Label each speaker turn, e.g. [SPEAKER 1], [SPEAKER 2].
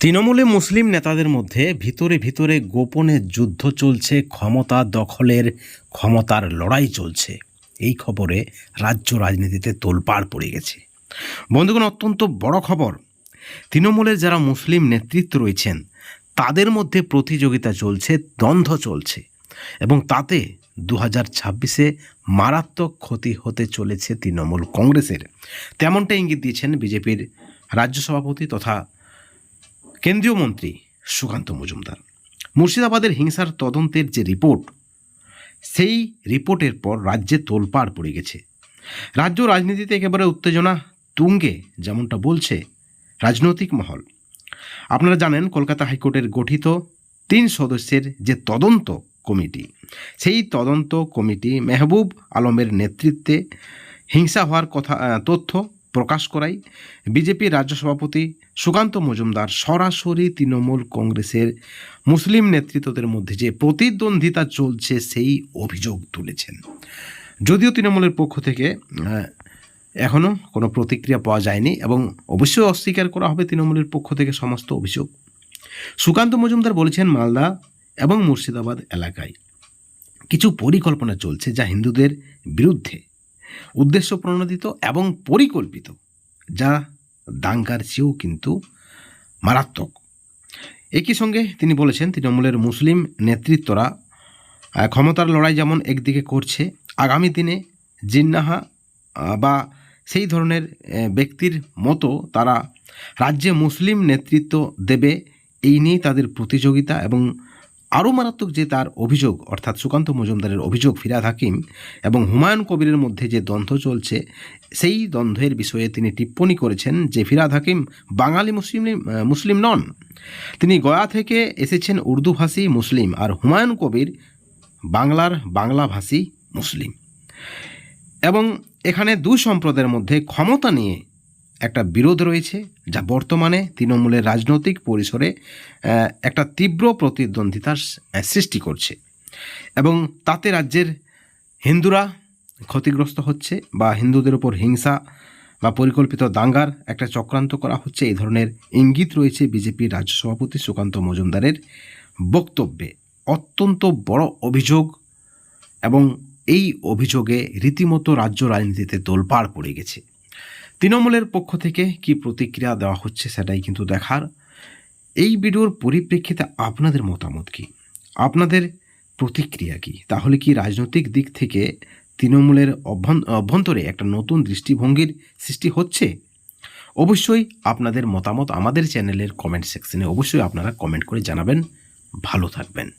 [SPEAKER 1] তৃণমূলে মুসলিম নেতাদের মধ্যে ভিতরে ভিতরে গোপনে যুদ্ধ চলছে, ক্ষমতা দখলের, ক্ষমতার লড়াই চলছে। এই খবরে রাজ্য রাজনীতিতে তোলপাড় পড়ে গেছে। বন্ধুগণ, অত্যন্ত বড় খবর, তৃণমূলের যারা মুসলিম নেতৃত্ব রয়েছেন, তাদের মধ্যে প্রতিযোগিতা চলছে, দ্বন্দ্ব চলছে এবং তাতে দু হাজার ছাব্বিশে মারাত্মক ক্ষতি হতে চলেছে তৃণমূল কংগ্রেসের। তেমনটা ইঙ্গিত দিয়েছেন বিজেপির রাজ্য সভাপতি তথা কেন্দ্রীয় মন্ত্রী সুকান্ত মজুমদার। মুর্শিদাবাদের হিংসার তদন্তের যে রিপোর্ট, সেই রিপোর্টের পর রাজ্যে তোলপাড় পড়ে গেছে। রাজ্য রাজনীতিতে একেবারে উত্তেজনা তুঙ্গে যেমনটা বলছে রাজনৈতিক মহল। আপনারা জানেন, কলকাতা হাইকোর্টের গঠিত তিন সদস্যের যে তদন্ত কমিটি, সেই তদন্ত কমিটি মেহবুব আলমের নেতৃত্বে হিংসা হওয়ার কথা তথ্য প্রকাশ করায় বিজেপির রাজ্য সভাপতি সুকান্ত মজুমদার সরাসরি তৃণমূল কংগ্রেসের মুসলিম নেতৃত্বদের মধ্যে যে প্রতিদ্বন্দ্বিতা চলছে সেই অভিযোগ তুলেছেন। যদিও তৃণমূলের পক্ষ থেকে এখনও কোনো প্রতিক্রিয়া পাওয়া যায়নি এবং অবশ্যই অস্বীকার করা হবে তৃণমূলের পক্ষ থেকে সমস্ত অভিযোগ। সুকান্ত মজুমদার বলেছেন, মালদা এবং মুর্শিদাবাদ এলাকায় কিছু পরিকল্পনা চলছে যা হিন্দুদের বিরুদ্ধে। উদ্দেশ্য প্রণোদিত এবং পরিকল্পিত, যা দাঙ্গার চেয়েও কিন্তু মারাত্মক। একই সঙ্গে তিনি বলেছেন, তৃণমূলের মুসলিম নেতৃত্বরা ক্ষমতার লড়াই যেমন একদিকে করছে, আগামী দিনে জিন্নাহা বা সেই ধরনের ব্যক্তির মতো তারা রাজ্যে মুসলিম নেতৃত্ব দেবে, এই নিয়েই তাদের প্রতিযোগিতা এবং আরও মারাত্মক যে তার অভিযোগ, অর্থাৎ সুকান্ত মজুমদারের অভিযোগ ফিরাদ হাকিম এবং হুমায়ুন কবিরের মধ্যে যে দ্বন্দ্ব চলছে, সেই দ্বন্দ্বের বিষয়ে তিনি টিপ্পণী করেছেন যে ফিরাদ হাকিম বাঙালি মুসলিম মুসলিম নন। তিনি গয়া থেকে এসেছেন উর্দুভাষী মুসলিম আর হুমায়ুন কবির বাংলার বাংলাভাষী মুসলিম। এবং এখানে দুই সম্প্রদায়ের মধ্যে ক্ষমতা নিয়ে একটা বিরোধ রয়েছে যা বর্তমানে তৃণমূলের রাজনৈতিক পরিসরে একটা তীব্র প্রতিদ্বন্দ্বিতার সৃষ্টি করছে। এবং তাতে রাজ্যের হিন্দুরা ক্ষতিগ্রস্ত হচ্ছে বা হিন্দুদের উপর হিংসা বা পরিকল্পিত দাঙ্গার একটা চক্রান্ত করা হচ্ছে। এই ধরনের ইঙ্গিত রয়েছে বিজেপির রাজ্য সভাপতি সুকান্ত মজুমদারের বক্তব্যে। অত্যন্ত বড় অভিযোগ এবং এই অভিযোগে রীতিমতো রাজ্য রাজনীতিতে তোলপাড় পড়ে গেছে। তৃণমূলের পক্ষ থেকে কি প্রতিক্রিয়া দেওয়া হচ্ছে সেটাই কিন্তু দেখার। এই ভিডিওর পরিপ্রেক্ষিতে আপনাদের মতামত কি? আপনাদের প্রতিক্রিয়া কি? তাহলে কি রাজনৈতিক দিক থেকে তৃণমূলের অভ্যন- অভ্যন্তরে একটা নতুন দৃষ্টিভঙ্গির সৃষ্টি হচ্ছে? অবশ্যই আপনাদের মতামত আমাদের চ্যানেলের কমেন্ট সেকশনে অবশ্যই আপনারা কমেন্ট করে জানাবেন। ভালো থাকবেন।